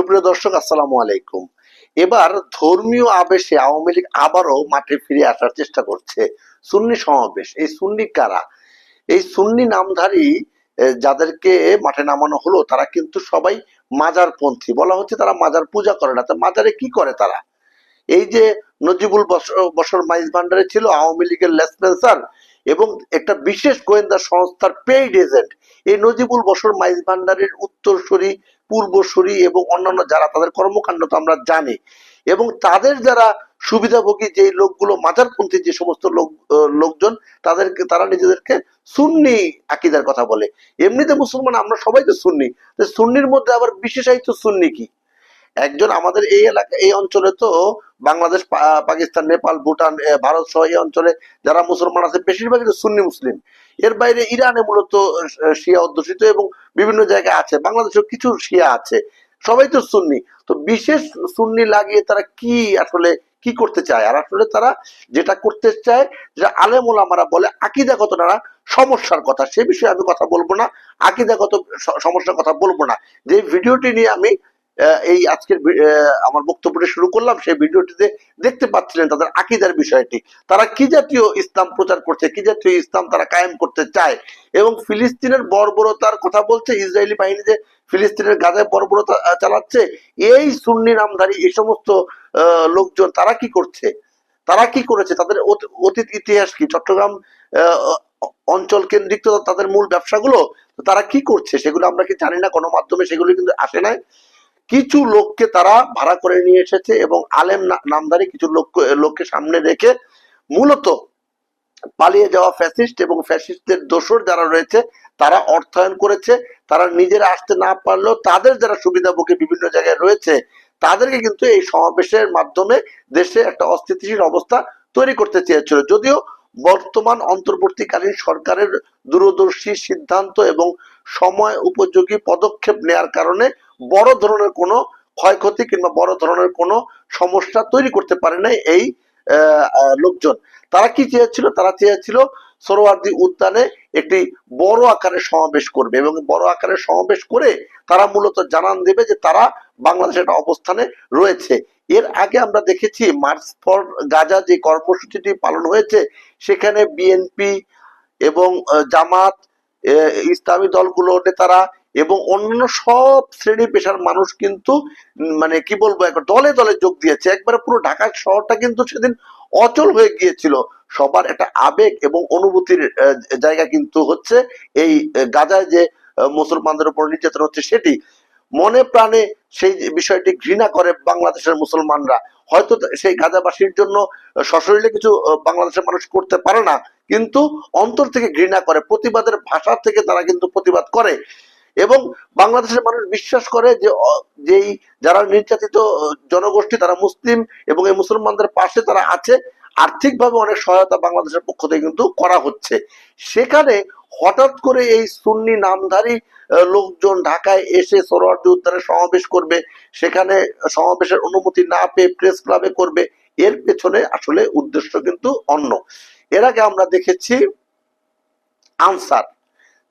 সুপ্রিয় দর্শক, আসসালামু আলাইকুম। এবার ধর্মীয় আবেশে আওয়ামী লীগ আবারও মাঠে ফিরে আসার চেষ্টা করছে সুন্নি সমাবেশ। এই সুন্নি কারা? এই সুন্নি নামধারী যাদেরকে মাঠে নামানো হলো, তারা কিন্তু সবাই মাজার পন্থী বলা হচ্ছে তারা মাজার পূজা করে না, তো মাজারে কি করে তারা? এই যে নজিবুল বস- বসর মাইজ ভান্ডারে ছিল আওয়ামী লীগের লেসপেন্সার এবং একটা বিশেষ গোয়েন্দা সংস্থার পেইড এজেন্ট। এই নজিবুল বসর মাইজ ভান্ডারের উত্তরসূরি পূর্বসূরি এবং অন্যান্য যারা তাদের কর্মকাণ্ড তো আমরা জানি, এবং তাদের যারা সুবিধাভোগী যে লোকগুলো, মাজারপন্থী যে সমস্ত লোক লোকজন, তাদেরকে, তারা নিজেদেরকে সুন্নি আকিদার কথা বলে। এমনিতে মুসলমান, আমরা সবাই তো সুন্নি। সুন্নির মধ্যে আবার বিশেষায়িত সুন্নি কি? একজন আমাদের এই এলাকা, এই অঞ্চলে তো বাংলাদেশ পাকিস্তান, নেপাল, ভুটান ভারত সহ এই অঞ্চলে যারা মুসলমান আছে বেশিরভাগই সুন্নি মুসলিম। এর বাইরে ইরানে মূলত শিয়া অধ্যুষিত এবং বিভিন্ন জায়গায় আছে, বাংলাদেশেও কিছু শিয়া আছে, সবাই তো সুন্নি। তো বিশেষ সুন্নি লাগিয়ে তারা কি আসলে কি করতে চায়? আর আসলে তারা যেটা করতে চায় যে আলেম ওলামারা বলে, আকিদাগত নানা সমস্যার কথা। সে বিষয়ে আমি কথা বলব না, আকিদাগত সমস্যার কথা বলব না। যে ভিডিওটি নিয়ে আমি এই আজকের আমার বক্তব্যটি শুরু করলাম, সেই ভিডিওটিতে দেখতে পাচ্ছিলেন তাদের আকিদার বিষয়টি। তারা কি জাতীয় ইসলাম প্রচার করছে, কি জাতীয় ইসলাম তারা কায়েম করতে চায়? এবং ফিলিস্তিনের বর্বরতার কথা বলছে ইসরায়েলি বাহিনী যে ফিলিস্তিনের গাজায় বর্বরতা চালাচ্ছে, এই সুন্নি নামধারী এই সমস্ত লোকজন তারা কি করছে? তারা কি করেছে? তাদের অতীত ইতিহাস কি? চট্টগ্রাম অঞ্চল কেন্দ্রিক তাদের মূল ব্যবসাগুলো তারা কি করছে? সেগুলো আমরা কি জানি না কোনো মাধ্যমে সেগুলো কিন্তু আসে নাই। কিছু লোককে তারা ভাড়া করে নিয়ে এসেছে এবং আলেম না- নামধারী কিছু লোক লোককে সামনে রেখে মূলত পালিয়ে যাওয়া ফ্যাসিস্ট এবং ফ্যাসিস্টদের দোসর যারা রয়েছে, তারা অর্থায়ন করেছে। তারা নিজেরা আসতে না পারলেও তাদের যারা সুবিধাভোগী বিভিন্ন জায়গায় রয়েছে, তাদেরকে কিন্তু এই সমাবেশের মাধ্যমে দেশে একটা অস্থিতিশীল অবস্থা তৈরি করতে চেয়েছিল। যদিও বর্তমান অন্তর্বর্তীকালীন সরকারের দূরদর্শী সিদ্ধান্ত এবং সময় উপযোগী পদক্ষেপ নেয়ার কারণে বড় ধরনের কোনো ক্ষয়ক্ষতি কিংবা বড় ধরনের কোনো সমস্যা তৈরি করতে পারে নাই এই লোকজন। তারা কি চেয়েছিল? তারা চেয়েছিল সরোয়ার্দী উদ্যানে একটি বড় আকারের সমাবেশ করবে এবং বড় আকারের সমাবেশ করে তারা মূলত জানান দেবে যে তারা বাংলাদেশের একটা অবস্থানে রয়েছে। এর আগে আমরা দেখেছি মার্চ ফর গাজা যে কর্মসূচিটি পালন হয়েছে, সেখানে বিএনপি এবং জামাত ইসলামী দলগুলো নেতারা এবং অন্যান্য সব শ্রেণি পেশার মানুষ কিন্তু মানে কি বলব, একবার দলে দলে যোগ দিয়েছে। একবারে পুরো ঢাকা শহরটা কিন্তু সেদিন অচল হয়ে গিয়েছিল। সবার একটা আবেগ এবং অনুভূতির জায়গা কিন্তু হচ্ছে এই গাজায় যে মুসলমানদের উপর নির্যাতন হচ্ছে সেটি। মনে প্রাণে সেই বিষয়টি ঘৃণা করে বাংলাদেশের মুসলমানরা। হয়তো সেই গাজাবাসীর জন্য সশরীরে কিছু বাংলাদেশের মানুষ করতে পারে না, কিন্তু অন্তর থেকে ঘৃণা করে, প্রতিবাদের ভাষা থেকে তারা কিন্তু প্রতিবাদ করে। এবং বাংলাদেশের মানুষ বিশ্বাস করে যে যেই যারা নির্যাতিত জনগোষ্ঠী তারা মুসলিম এবং এই মুসলমানদের পাশে তারা আছে, আর্থিকভাবে অনেক সহায়তা বাংলাদেশের পক্ষ থেকে কিন্তু করা হচ্ছে। সেখানে হঠাৎ করে এই সুন্নি নামধারী লোকজন ঢাকায় এসে সোহরাওয়ার্দী উদ্যানে সমাবেশ করবে, সেখানে সমাবেশের অনুমতি না পেয়ে প্রেস ক্লাবে করবে, এর পেছনে আসলে উদ্দেশ্য কিন্তু অন্য। এর আগে আমরা দেখেছি আনসার,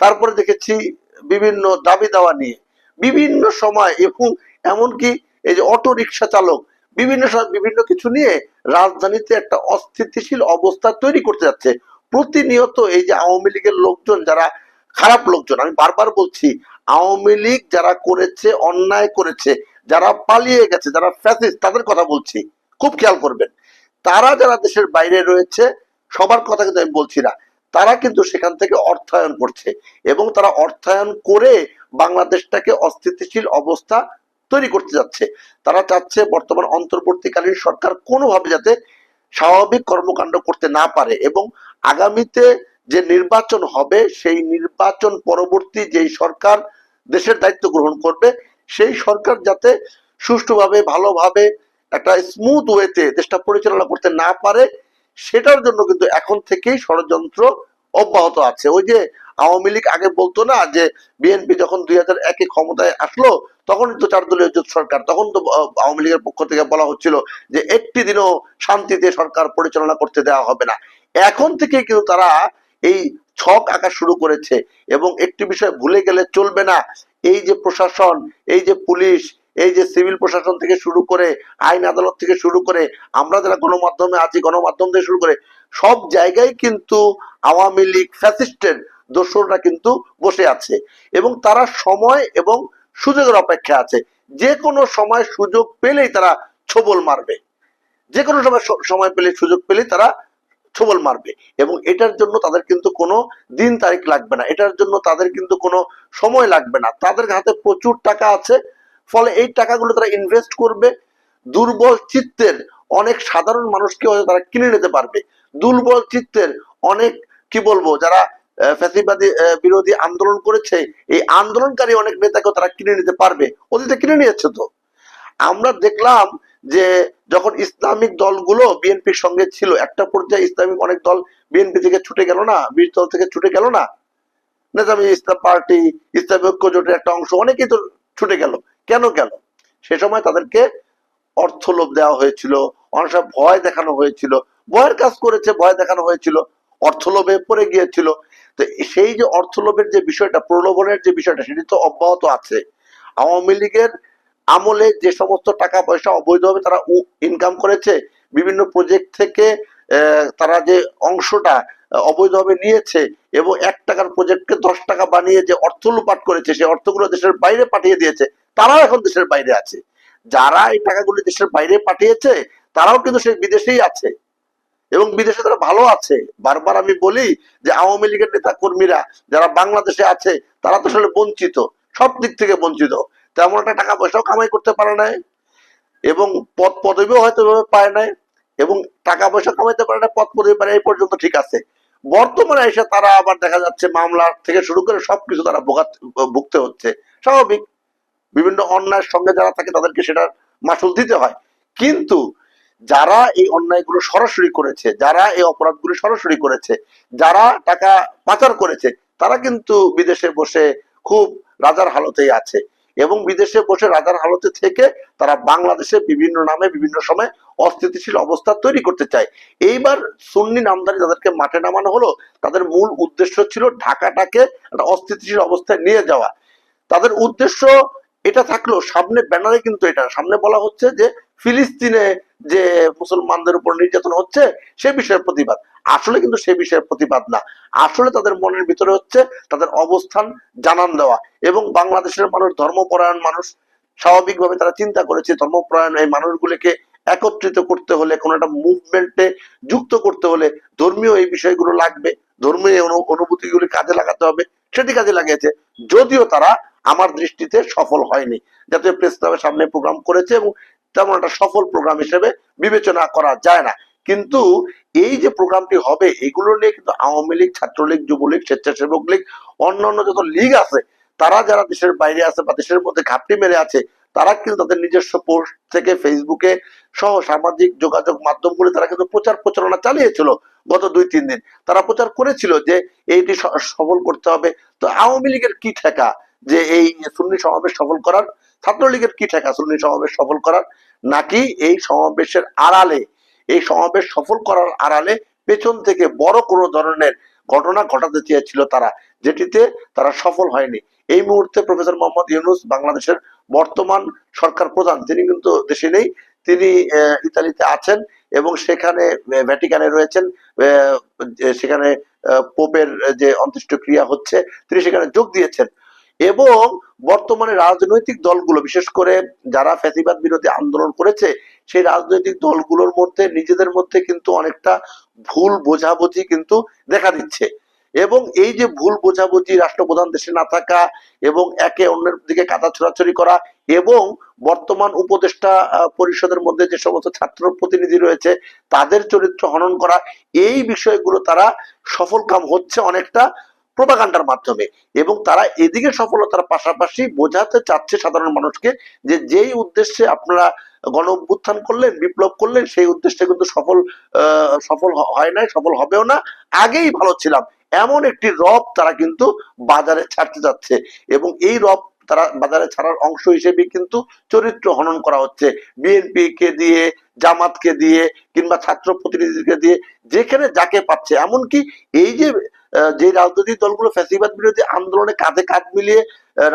তারপরে দেখেছি বিভিন্ন দাবি দাওয়া নিয়ে, বিভিন্ন সময় এবং এমনকি এই যে অটো রিক্সা চালক, বিভিন্ন সময় বিভিন্ন কিছু নিয়ে রাজধানীতে একটা অস্থিতিশীল অবস্থা তৈরি করতে যাচ্ছে। প্রতিনিয়ত এই যে আওয়ামী লীগের লোকজন যারা, খারাপ লোকজন, আমি বারবার বলছি, আওয়ামী লীগ যারা করেছে, অন্যায় করেছে, যারা পালিয়ে গেছে, যারা ফ্যাসিস্ট তাদের কথা বলছি। খুব খেয়াল করবেন। তারা যারা দেশের বাইরে রয়েছে, সবার কথা কিন্তু আমি বলছি না। তারা কিন্তু সেখান থেকে অর্থায়ন করছে এবং তারা অর্থায়ন করে বাংলাদেশটাকে অস্থিতিশীল অবস্থা তৈরি করতে যাচ্ছে। তারা চাচ্ছে বর্তমান অন্তর্বর্তীকালীন সরকার কোনোভাবে যাতে স্বাভাবিক কর্মকাণ্ড করতে না পারে এবং আগামীতে যে নির্বাচন হবে, সেই নির্বাচন পরবর্তী যেই সরকার দেশের দায়িত্ব গ্রহণ করবে, সেই সরকার যাতে সুষ্ঠুভাবে, ভালোভাবে একটা স্মুথ ওয়েতে দেশটা পরিচালনা করতে না পারে সেটার জন্য কিন্তু এখন থেকেই ষড়যন্ত্র অব্যাহত আছে। ওই যে আওয়ামী লীগ আগে বলতো না যে, বিএনপি যখন দুই হাজার একে ক্ষমতায় আসলো তখন তো চার দলীয় জোট সরকার, তখন তো আওয়ামী লীগের পক্ষ থেকে বলা হচ্ছিল যে, একটি দিনও শান্তিতে সরকার পরিচালনা করতে দেওয়া হবে না। এখন থেকে কিন্তু তারা এই ছক আঁকা শুরু করেছে এবং একটি বিষয় ভুলে গেলে চলবে না। এই যে প্রশাসন, এই যে পুলিশ এই যে সিভিল প্রশাসন থেকে শুরু করে, আইন আদালত থেকে শুরু করে, আমরা যারা গণমাধ্যমে আছি, গণমাধ্যম থেকে শুরু করে, সব জায়গায় কিন্তু আওয়ামী লীগ ফ্যাসিস্টের দোসররা কিন্তু বসে আছে এবং তারা সময় এবং সুযোগের অপেক্ষা আছে। যে কোনো সময় সুযোগ পেলেই তারা ছবল মারবে। যে কোনো সময় সময় পেলে, সুযোগ পেলেই তারা ছবল মারবে এবং এটার জন্য তাদের কিন্তু কোনো দিন তারিখ লাগবে না। এটার জন্য তাদের কিন্তু কোনো সময় লাগবে না। তাদের হাতে প্রচুর টাকা আছে ফলে এই টাকাগুলো তারা ইনভেস্ট করবে। দুর্বল চিত্তের অনেক সাধারণ মানুষকে হয়তো তারা কিনে নিতে পারবে। দুর্বল চিত্তের অনেক, কি বলব, যারা ফ্যাসিবাদী বিরোধী আন্দোলন করেছে, এই আন্দোলনকারী অনেক নেতাকে তারা কিনে নিতে পারবে। অতীতে কিনে নিয়েছে তো। আমরা দেখলাম যে যখন ইসলামিক দলগুলো বিএনপির সঙ্গে ছিল, একটা পর্যায়ে ইসলামিক অনেক দল বিএনপি থেকে ছুটে গেল না, বিশ দল থেকে ছুটে গেল না। নেতামি ইসলাম পার্টি, ইসলামী ঐক্য জোটের একটা অংশ, অনেকেই তো ছুটে গেল। কেন কেন? সে সময় তাদেরকে অর্থ লোভ দেওয়া হয়েছিল, অনেক ভয় দেখানো হয়েছিল, ভয়ের কাজ করেছে, ভয় দেখানো হয়েছিল, অর্থ লোভে পড়ে গিয়েছিল। তো সেই যে অর্থ লোভের যে বিষয়টা, প্রলোভনের যে বিষয়টা, সেটি তো অব্যাহত আছে। আওয়ামী লীগের আমলে যে সমস্ত টাকা পয়সা অবৈধভাবে তারা ইনকাম করেছে, বিভিন্ন প্রজেক্ট থেকে তারা যে অংশটা অবৈধভাবে নিয়েছে এবং এক টাকার প্রজেক্টকে দশ টাকা বানিয়ে যে অর্থ লুপাট করেছে, সেই অর্থগুলো দেশের বাইরে পাঠিয়ে দিয়েছে, তারাও এখন দেশের বাইরে আছে। যারা এই টাকাগুলি দেশের বাইরে পাঠিয়েছে, তারাও কিন্তু সেই বিদেশেই আছে। এবং বিদেশে তারা ভালো আছে। বারবার আমি বলি যে আওয়ামী লীগের নেতা কর্মীরা যারা বাংলাদেশে আছে, তারা তো আসলে বঞ্চিত, সব দিক থেকে বঞ্চিত। তেমন একটা টাকা পয়সাও কামাই করতে পারে নাই, এবং পদ পদবিও হয়তো পায় নাই, এবং টাকা পয়সা কামাইতে পারে না পদ পদবি পারে এই পর্যন্ত ঠিক আছে। বর্তমানে এসে তারা আবার দেখা যাচ্ছে মামলা থেকে শুরু করে সবকিছু তারা ভুগতে হচ্ছে। স্বাভাবিক। বিভিন্ন অন্যায়ের সঙ্গে যারা থাকে তাদেরকে সেটার মাসুল দিতে হয়। কিন্তু যারা এই অন্যায়গুলো সরাসরি করেছে, যারা এই অপরাধগুলো সরাসরি করেছে, যারা টাকা পাচার করেছে, তারা কিন্তু বিদেশে বসে খুব রাজার হালতেই আছে। এবং বিদেশে বসে রাজার হালতে থেকে তারা বাংলাদেশে বিভিন্ন নামে বিভিন্ন সময় অস্থিতিশীল অবস্থা তৈরি করতে চায়। এইবার সুন্নি নামদারি তাদেরকে মাঠে নামানো হলো, তাদের মূল উদ্দেশ্য ছিল ঢাকাটাকে অস্থিতিশীল অবস্থায় নিয়ে যাওয়া। তাদের উদ্দেশ্য এটা থাকল, সামনে ব্যানারে কিন্তু এটা, সামনে বলা হচ্ছে যে ফিলিস্তিনে যে মুসলমানদের উপর নির্যাতন হচ্ছে, সে বিষয়ের প্রতিবাদ। আসলে কিন্তু সে বিষয়ের প্রতিবাদ না। আসলে তাদের মনের ভিতরে হচ্ছে তাদের অবস্থান, জানান দেওয়া। এবং বাংলাদেশের মানুষ, ধর্মপরায়ণ মানুষ, স্বাভাবিকভাবে তারা চিন্তা করেছে, ধর্মপরায়ণ এই মানুষগুলিকে একত্রিত করতে হলে, কোনো একটা মুভমেন্টে যুক্ত করতে হলে ধর্মীয় এই বিষয়গুলো লাগবে, ধর্মীয় অনুভূতিগুলি কাজে লাগাতে হবে, সেটি কাজে লাগিয়েছে। যদিও তারা আমার দৃষ্টিতে সফল হয়নি। জাতীয় প্রেস ক্লাবের সামনে প্রোগ্রাম করেছে এবং তেমন একটা সফল প্রোগ্রাম হিসেবে বিবেচনা করা যায় না। কিন্তু এই যে প্রোগ্রামটি হবে, এগুলো নিয়ে কিন্তু আওয়ামী লীগ, ছাত্রলীগ, যুবলীগ, স্বেচ্ছাসেবক লীগ, অন্যান্য যত লীগ আছে, তারা যারা দেশের বাইরে আছে বা দেশের মধ্যে ঘাপটি মেরে আছে, তারা কিন্তু তাদের নিজস্ব পোস্ট থেকে ফেসবুকে সহ সামাজিক যোগাযোগ মাধ্যমগুলি তারা কিন্তু প্রচার প্রচারণা চালিয়েছিল গত দুই, তিন দিন। তারা প্রচার করেছিল যে এইটি সফল করতে হবে। তো আওয়ামী লীগের কি ঠেকা যে এই সুন্নি সমাবেশ সফল করার? ছাত্রলীগের কি ঠেকা সুন্নি সমাবেশ সফল করার? নাকি এই সমাবেশের আড়ালে এই সমাবেশ সফল করার আড়ালে পেছন থেকে বড় কোনো ধরনের ঘটনা ঘটাতে চেয়েছিল তারা, যেটিতে তারা সফল হয়নি। এই মুহূর্তে প্রফেসর মোহাম্মদ ইউনুস বাংলাদেশের বর্তমান সরকার প্রধান, তিনি কিন্তু দেশে নেই, তিনি ইতালিতে আছেন এবং সেখানে ভ্যাটিকানে রয়েছেন সেখানে পোপের যে অন্ত্যেষ্টিক্রিয়া হচ্ছে, তিনি সেখানে যোগ দিয়েছেন। এবং বর্তমানে রাজনৈতিক দলগুলো, বিশেষ করে যারা ফ্যাসিবাদ বিরোধী আন্দোলন করেছে, সেই রাজনৈতিক দলগুলোর মধ্যে, নিজেদের মধ্যে কিন্তু অনেকটা ভুল বোঝাবুঝি কিন্তু দেখা দিচ্ছে। এবং এই যে ভুল বোঝাবুঝি রাষ্ট্রপ্রধান দেশে না থাকা এবং একে অন্যের দিকে কাদা ছোড়াছড়ি করা এবং বর্তমান উপদেষ্টা পরিষদের মধ্যে যে সমস্ত ছাত্র প্রতিনিধি রয়েছে, তাদের চরিত্র হনন করা, এই বিষয়গুলো তারা সফল কাম হচ্ছে অনেকটা প্রোপাগান্ডার মাধ্যমে। এবং তারা এদিকে সফলতার পাশাপাশি বোঝাতে চাচ্ছে সাধারণ মানুষকে যে যেই উদ্দেশ্যে আপনারা গণ অভ্যুত্থান করলেন, বিপ্লব করলেন, সেই উদ্দেশ্যে কিন্তু সফল সফল হয় নাই, সফল হবেও না। আগেই ভালো ছিলাম। এমন একটি রব তারা কিন্তু বাজারে ছাড়তে যাচ্ছে। এবং এই রব তারা বাজারে ছাড়ার অংশ হিসেবে কিন্তু চরিত্র হনন করা হচ্ছে। বিএনপি কে দিয়ে, জামাতকে দিয়ে, কিংবা ছাত্র প্রতিনিধিকে দিয়ে, যেখানে যাকে পাচ্ছে। এমনকি এই যে যে রাজনৈতিক দলগুলো ফ্যাসিবাদ বিরোধী আন্দোলনে কাঁধে কাঁধ মিলিয়ে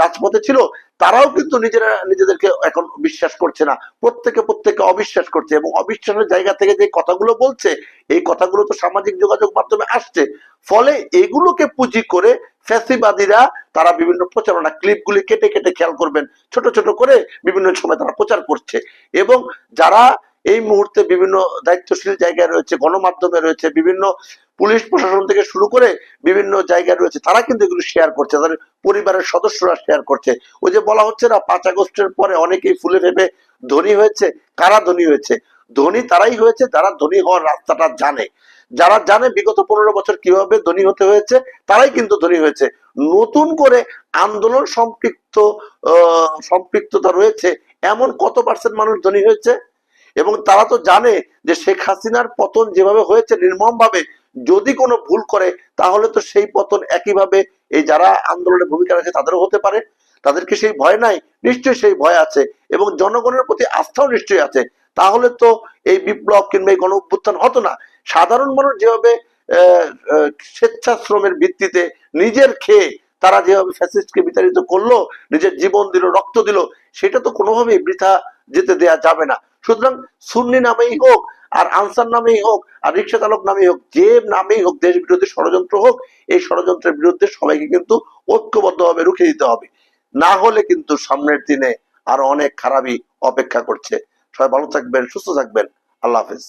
রাজপথে ছিল, তারাও কিন্তু নিজেরা, নিজেদেরকে এখন বিশ্বাস করছে না। প্রত্যেকে প্রত্যেকে অবিশ্বাস করছে এবং অবিশ্বাসের জায়গা থেকে যে কথাগুলো বলছে, এই কথাগুলো তো সামাজিক যোগাযোগ মাধ্যমে আসছে। ফলে এগুলোকে পুঁজি করে ফ্যাসিবাদীরা, তারা বিভিন্ন প্রচারণা ক্লিপগুলি কেটে কেটে খেয়াল করবেন, ছোট ছোট করে বিভিন্ন সময় তারা প্রচার করছে। এবং যারা এই মুহূর্তে বিভিন্ন দায়িত্বশীল জায়গায় রয়েছে, গণমাধ্যমে রয়েছে, বিভিন্ন পুলিশ প্রশাসন থেকে শুরু করে বিভিন্ন জায়গায় রয়েছে, তারা কিন্তু এগুলো শেয়ার করছে, তাদের পরিবারের সদস্যরা শেয়ার করছে। ওই যে বলা হচ্ছে না, পাঁচ আগস্টের পরে অনেকেই ফুলে ফেপে ধনী হয়েছে, কারা ধনী হয়েছে? ধনী তারাই হয়েছে, যারা ধনী হওয়ার রাস্তাটা জানে। যারা জানে বিগত পনেরো বছর কীভাবে ধনী হতে হয়েছে, তারাই কিন্তু ধনী হয়েছে। নতুন করে আন্দোলন সম্পৃক্ত সম্পৃক্ততা রয়েছে, এমন কত পার্সেন্ট মানুষ ধনী হয়েছে? এবং তারা তো জানে যে শেখ হাসিনার পতন যেভাবে হয়েছে নির্মম ভাবে যদি কোনো ভুল করে, তাহলে তো সেই পতন একইভাবে এই যারা আন্দোলনে ভূমিকা রাখে তাদেরও হতে পারে। তাদেরকে সেই ভয় নাই? নিশ্চয়ই সেই ভয় আছে এবং জনগণের প্রতি আস্থাও নিশ্চয়ই আছে। তাহলে তো এই বিপ্লব কিংবা এই গণ অভ্যুত্থান হতো না। সাধারণ মানুষ যেভাবে স্বেচ্ছাশ্রমের ভিত্তিতে নিজের খেয়ে তারা যেভাবে ফ্যাসিস্টকে বিতাড়িত করল, নিজের জীবন দিল, রক্ত দিল, সেটা তো কোনোভাবেই বৃথা যেতে দেয়া যাবে না। সুতরাং সুন্নি নামেই হোক, আর আনসার নামেই হোক, আর রিক্সা চালক নামেই হোক, যে নামেই হোক, দেশ বিরোধী ষড়যন্ত্র হোক, এই ষড়যন্ত্রের বিরুদ্ধে সবাইকে কিন্তু ঐক্যবদ্ধভাবে রুখে দিতে হবে। না হলে কিন্তু সামনের দিনে আরও অনেক খারাপই অপেক্ষা করছে। সবাই ভালো থাকবেন, সুস্থ থাকবেন। আল্লাহ হাফিজ।